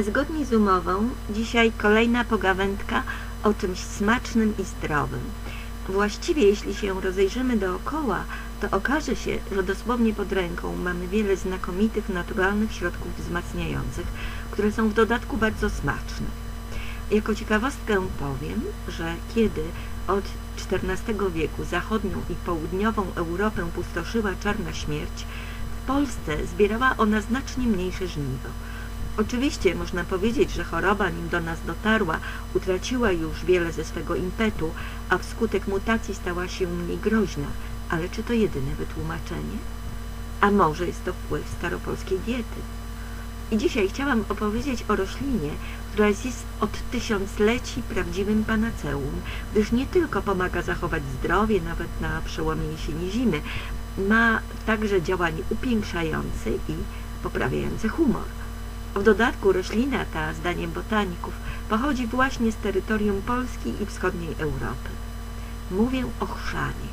Zgodnie z umową, dzisiaj kolejna pogawędka o czymś smacznym i zdrowym. Właściwie, jeśli się rozejrzymy dookoła, to okaże się, że dosłownie pod ręką mamy wiele znakomitych, naturalnych środków wzmacniających, które są w dodatku bardzo smaczne. Jako ciekawostkę powiem, że kiedy od XIV wieku zachodnią i południową Europę pustoszyła czarna śmierć, w Polsce zbierała ona znacznie mniejsze żniwo. Oczywiście można powiedzieć, że choroba, nim do nas dotarła, utraciła już wiele ze swego impetu, a wskutek mutacji stała się mniej groźna. Ale czy to jedyne wytłumaczenie? A może jest to wpływ staropolskiej diety? I dzisiaj chciałam opowiedzieć o roślinie, która jest od tysiącleci prawdziwym panaceum, gdyż nie tylko pomaga zachować zdrowie nawet na przełomie jesieni zimy, ma także działanie upiększające i poprawiające humor. W dodatku roślina ta, zdaniem botaników, pochodzi właśnie z terytorium Polski i wschodniej Europy. Mówię o chrzanie.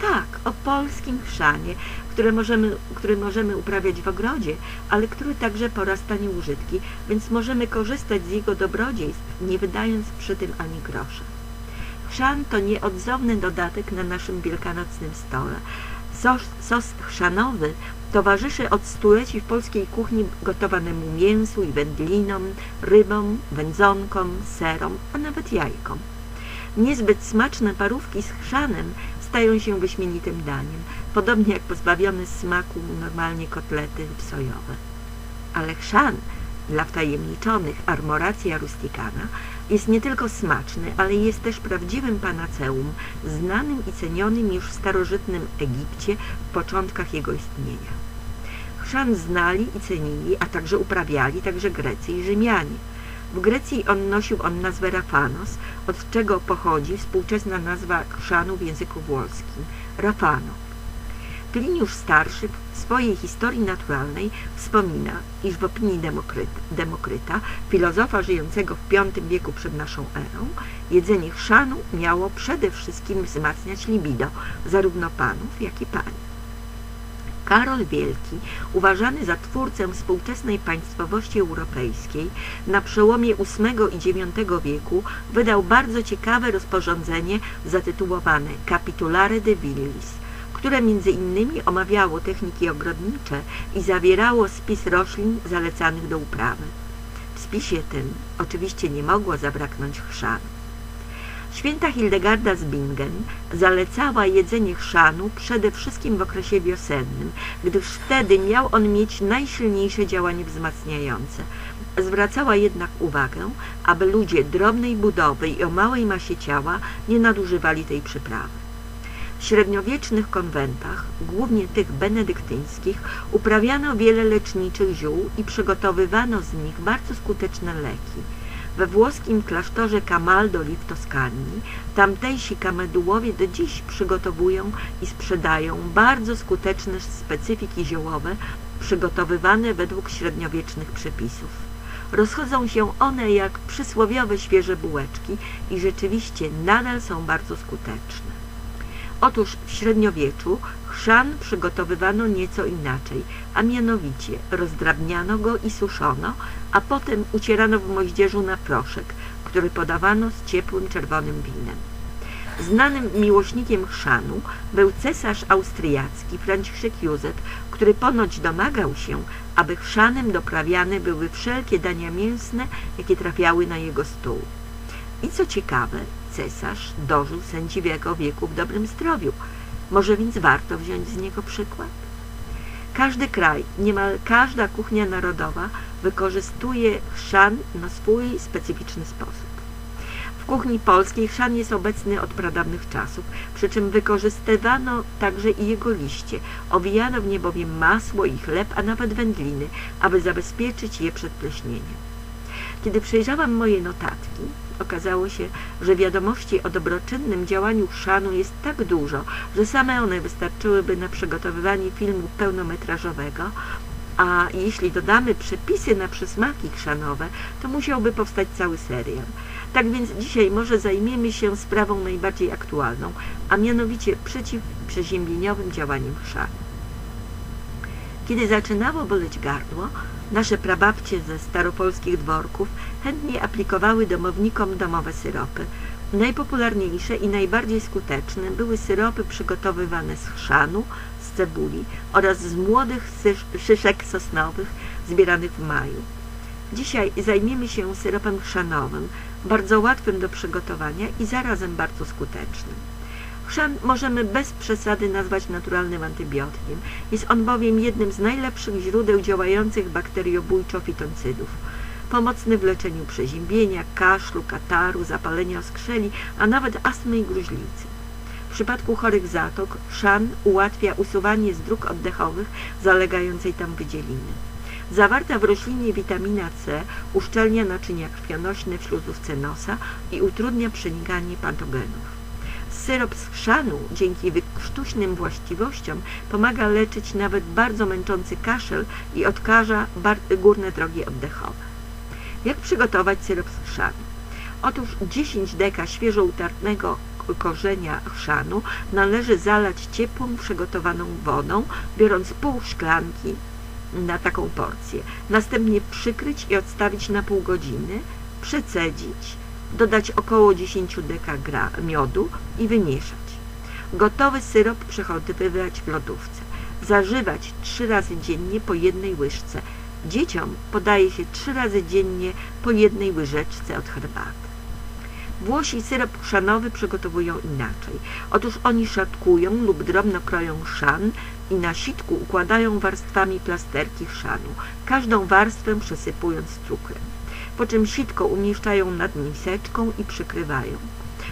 Tak, o polskim chrzanie, które możemy, który możemy uprawiać w ogrodzie, ale który także porasta nieużytki, więc możemy korzystać z jego dobrodziejstw, nie wydając przy tym ani grosza. Chrzan to nieodzowny dodatek na naszym wielkanocnym stole. Sos, chrzanowy towarzyszy od stuleci w polskiej kuchni gotowanemu mięsu i wędlinom, rybom, wędzonkom, serom, a nawet jajkom. Niezbyt smaczne parówki z chrzanem stają się wyśmienitym daniem, podobnie jak pozbawione smaku normalnie kotlety sojowe. Ale chrzan dla wtajemniczonych armoracja rusticana jest nie tylko smaczny, ale jest też prawdziwym panaceum, znanym i cenionym już w starożytnym Egipcie w początkach jego istnienia. Chrzan znali i cenili, a także uprawiali także Grecy i Rzymianie. W Grecji on nosił on nazwę rafanos, od czego pochodzi współczesna nazwa chrzanu w języku włoskim – rafano. Pliniusz Starszy w swojej historii naturalnej wspomina, iż w opinii Demokryta, Demokryta, filozofa żyjącego w V wieku przed naszą erą, jedzenie chrzanu miało przede wszystkim wzmacniać libido zarówno panów, jak i pań. Karol Wielki, uważany za twórcę współczesnej państwowości europejskiej, na przełomie VIII i IX wieku wydał bardzo ciekawe rozporządzenie zatytułowane Capitulare de Villis, które między innymi omawiało techniki ogrodnicze i zawierało spis roślin zalecanych do uprawy. W spisie tym oczywiście nie mogło zabraknąć chrzanu. Święta Hildegarda z Bingen zalecała jedzenie chrzanu przede wszystkim w okresie wiosennym, gdyż wtedy miał on mieć najsilniejsze działanie wzmacniające. Zwracała jednak uwagę, aby ludzie drobnej budowy i o małej masie ciała nie nadużywali tej przyprawy. W średniowiecznych konwentach, głównie tych benedyktyńskich, uprawiano wiele leczniczych ziół i przygotowywano z nich bardzo skuteczne leki. We włoskim klasztorze Camaldoli w Toskanii tamtejsi kamedułowie do dziś przygotowują i sprzedają bardzo skuteczne specyfiki ziołowe przygotowywane według średniowiecznych przepisów. Rozchodzą się one jak przysłowiowe świeże bułeczki i rzeczywiście nadal są bardzo skuteczne. Otóż w średniowieczu chrzan przygotowywano nieco inaczej, a mianowicie rozdrabniano go i suszono, a potem ucierano w moździerzu na proszek, który podawano z ciepłym czerwonym winem. Znanym miłośnikiem chrzanu był cesarz austriacki Franciszek Józef, który ponoć domagał się, aby chrzanem doprawiane były wszelkie dania mięsne, jakie trafiały na jego stół. I co ciekawe, cesarz dożył sędziwego wieku w dobrym zdrowiu. Może więc warto wziąć z niego przykład? Każdy kraj, niemal każda kuchnia narodowa wykorzystuje chrzan na swój specyficzny sposób. W kuchni polskiej chrzan jest obecny od pradawnych czasów, przy czym wykorzystywano także i jego liście. Owijano w nie bowiem masło i chleb, a nawet wędliny, aby zabezpieczyć je przed pleśnieniem. Kiedy przejrzałam moje notatki, okazało się, że wiadomości o dobroczynnym działaniu chrzanu jest tak dużo, że same one wystarczyłyby na przygotowywanie filmu pełnometrażowego, a jeśli dodamy przepisy na przysmaki chrzanowe, to musiałby powstać cały serial. Tak więc dzisiaj może zajmiemy się sprawą najbardziej aktualną, a mianowicie przeciwprzeziębieniowym działaniem chrzanu. Kiedy zaczynało boleć gardło, Nasze prababcie ze staropolskich dworków chętnie aplikowały domownikom domowe syropy. Najpopularniejsze i najbardziej skuteczne były syropy przygotowywane z chrzanu, z cebuli oraz z młodych szyszek sosnowych zbieranych w maju. Dzisiaj zajmiemy się syropem chrzanowym, bardzo łatwym do przygotowania i zarazem bardzo skutecznym. Chrzan możemy bez przesady nazwać naturalnym antybiotykiem. Jest on bowiem jednym z najlepszych źródeł działających bakteriobójczo fitoncydów. Pomocny w leczeniu przeziębienia, kaszlu, kataru, zapalenia oskrzeli, a nawet astmy i gruźlicy. W przypadku chorych zatok chrzan ułatwia usuwanie z dróg oddechowych zalegającej tam wydzieliny. Zawarta w roślinie witamina C uszczelnia naczynia krwionośne w śluzówce nosa i utrudnia przenikanie patogenów. Syrop z chrzanu dzięki sztucznym właściwościom pomaga leczyć nawet bardzo męczący kaszel i odkaża górne drogi oddechowe. Jak przygotować syrop z chrzanu? Otóż 10 deka świeżo utartego korzenia chrzanu należy zalać ciepłą, przygotowaną wodą, biorąc pół szklanki na taką porcję. Następnie przykryć i odstawić na pół godziny, przecedzić, dodać około 10 deka miodu i wymieszać. Gotowy syrop przechowywać w lodówce. Zażywać trzy razy dziennie po jednej łyżce. Dzieciom podaje się trzy razy dziennie po jednej łyżeczce od herbaty. Włosi syrop chrzanowy przygotowują inaczej. Otóż oni szatkują lub drobno kroją chrzan i na sitku układają warstwami plasterki chrzanu, każdą warstwę przesypując cukrem czym sitko umieszczają nad miseczką i przykrywają.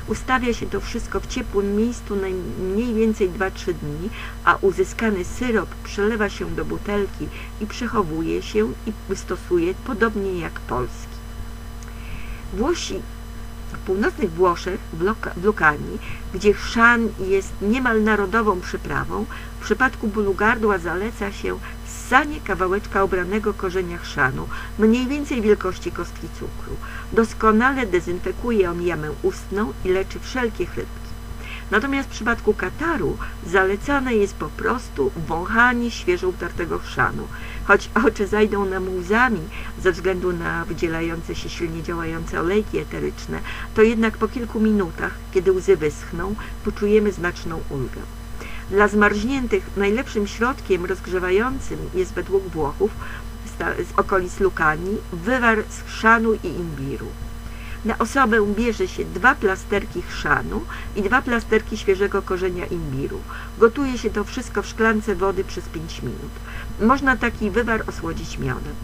Ustawia się to wszystko w ciepłym miejscu na mniej więcej 2-3 dni, a uzyskany syrop przelewa się do butelki i przechowuje się i stosuje podobnie jak polski. Włosi w północnych Włoszech, w Lukanii, gdzie chrzan jest niemal narodową przyprawą, w przypadku bólu gardła zaleca się ssanie kawałeczka obranego korzenia chrzanu, mniej więcej wielkości kostki cukru. Doskonale dezynfekuje on jamę ustną i leczy wszelkie chrypki. Natomiast w przypadku kataru zalecane jest po prostu wąchanie świeżo utartego chrzanu. Choć oczy zajdą nam łzami ze względu na wydzielające się silnie działające olejki eteryczne, to jednak po kilku minutach, kiedy łzy wyschną, poczujemy znaczną ulgę. Dla zmarzniętych najlepszym środkiem rozgrzewającym jest według Włochów z okolic Lukani wywar z chrzanu i imbiru. Na osobę bierze się dwa plasterki chrzanu i dwa plasterki świeżego korzenia imbiru. Gotuje się to wszystko w szklance wody przez 5 minut. Można taki wywar osłodzić miodem.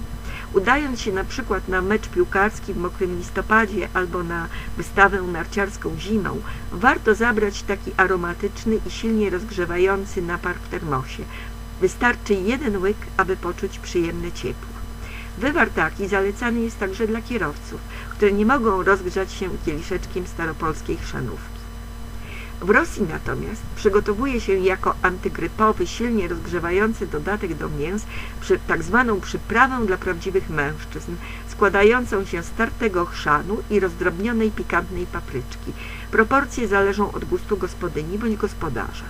Udając się na przykład na mecz piłkarski w mokrym listopadzie albo na wystawę narciarską zimą, warto zabrać taki aromatyczny i silnie rozgrzewający napar w termosie. Wystarczy jeden łyk, aby poczuć przyjemne ciepło. Wywar taki zalecany jest także dla kierowców, które nie mogą rozgrzać się kieliszeczkiem staropolskiej chrzanówki. W Rosji natomiast przygotowuje się jako antygrypowy, silnie rozgrzewający dodatek do mięs przy, tak zwaną przyprawę dla prawdziwych mężczyzn, składającą się z tartego chrzanu i rozdrobnionej pikantnej papryczki. Proporcje zależą od gustu gospodyni bądź gospodarza.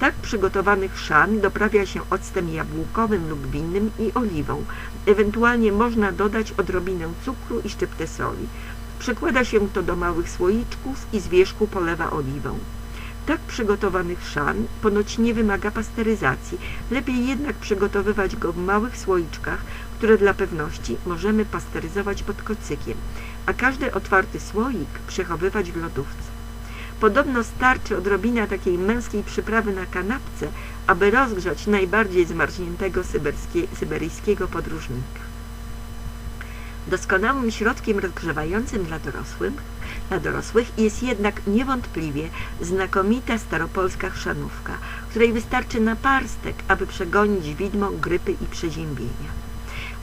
Tak przygotowany chrzan doprawia się octem jabłkowym lub winnym i oliwą. Ewentualnie można dodać odrobinę cukru i szczyptę soli. Przekłada się to do małych słoiczków i z wierzchu polewa oliwą. Tak przygotowany chrzan ponoć nie wymaga pasteryzacji. Lepiej jednak przygotowywać go w małych słoiczkach, które dla pewności możemy pasteryzować pod kocykiem, a każdy otwarty słoik przechowywać w lodówce. Podobno starczy odrobina takiej męskiej przyprawy na kanapce, aby rozgrzać najbardziej zmarzniętego syberyjskiego podróżnika. Doskonałym środkiem rozgrzewającym dla dorosłych, dla dorosłych jest jednak niewątpliwie znakomita staropolska chrzanówka, której wystarczy naparstek, aby przegonić widmo grypy i przeziębienia.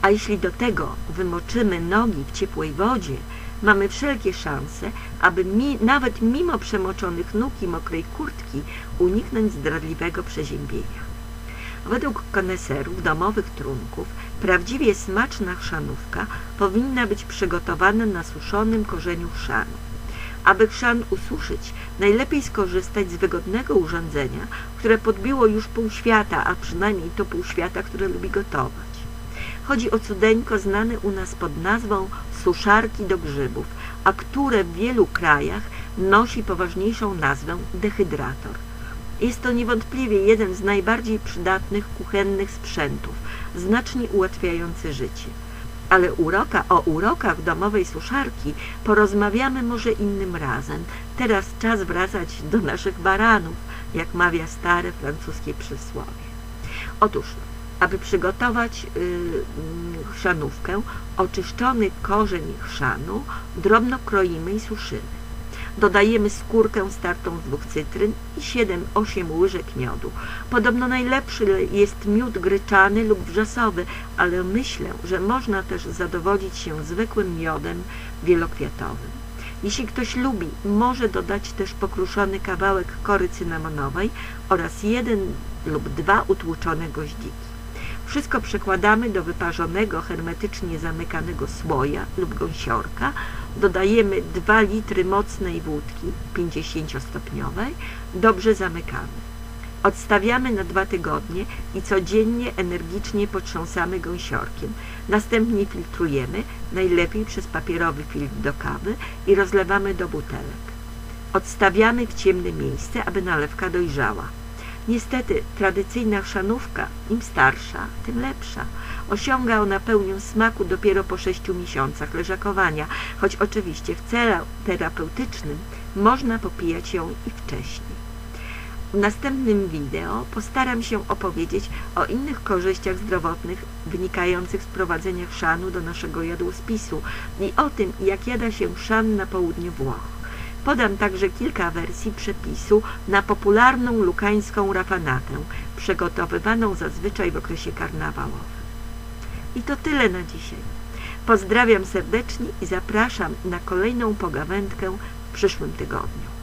A jeśli do tego wymoczymy nogi w ciepłej wodzie, mamy wszelkie szanse, aby mi, nawet mimo przemoczonych nóg i mokrej kurtki uniknąć zdradliwego przeziębienia. Według koneserów domowych trunków prawdziwie smaczna chrzanówka powinna być przygotowana na suszonym korzeniu chrzanu. Aby chrzan ususzyć, najlepiej skorzystać z wygodnego urządzenia, które podbiło już pół świata, a przynajmniej to pół świata, które lubi gotować. Chodzi o cudeńko znane u nas pod nazwą suszarki do grzybów, a które w wielu krajach nosi poważniejszą nazwę dehydrator. Jest to niewątpliwie jeden z najbardziej przydatnych kuchennych sprzętów, znacznie ułatwiający życie. Ale uroka, o urokach domowej suszarki porozmawiamy może innym razem. Teraz czas wracać do naszych baranów, jak mawia stare francuskie przysłowie. Otóż, aby przygotować yy, chrzanówkę, oczyszczony korzeń chrzanu drobno kroimy i suszymy. Dodajemy skórkę startą z dwóch cytryn i 7-8 łyżek miodu. Podobno najlepszy jest miód gryczany lub wrzosowy, ale myślę, że można też zadowolić się zwykłym miodem wielokwiatowym. Jeśli ktoś lubi, może dodać też pokruszony kawałek kory cynamonowej oraz jeden lub dwa utłuczone goździki. Wszystko przekładamy do wyparzonego, hermetycznie zamykanego słoja lub gąsiorka. Dodajemy 2 litry mocnej wódki 50-stopniowej. Dobrze zamykamy. Odstawiamy na dwa tygodnie i codziennie energicznie potrząsamy gąsiorkiem. Następnie filtrujemy, najlepiej przez papierowy filtr do kawy i rozlewamy do butelek. Odstawiamy w ciemne miejsce, aby nalewka dojrzała. Niestety tradycyjna chrzanówka, im starsza, tym lepsza. Osiąga ona pełnię smaku dopiero po sześciu miesiącach leżakowania, choć oczywiście w celu terapeutycznym można popijać ją i wcześniej. W następnym wideo postaram się opowiedzieć o innych korzyściach zdrowotnych wynikających z prowadzenia chrzanu do naszego jadłospisu i o tym, jak jada się chrzan na południu Włoch. Podam także kilka wersji przepisu na popularną lukańską rafanatę, przygotowywaną zazwyczaj w okresie karnawałowym. I to tyle na dzisiaj. Pozdrawiam serdecznie i zapraszam na kolejną pogawędkę w przyszłym tygodniu.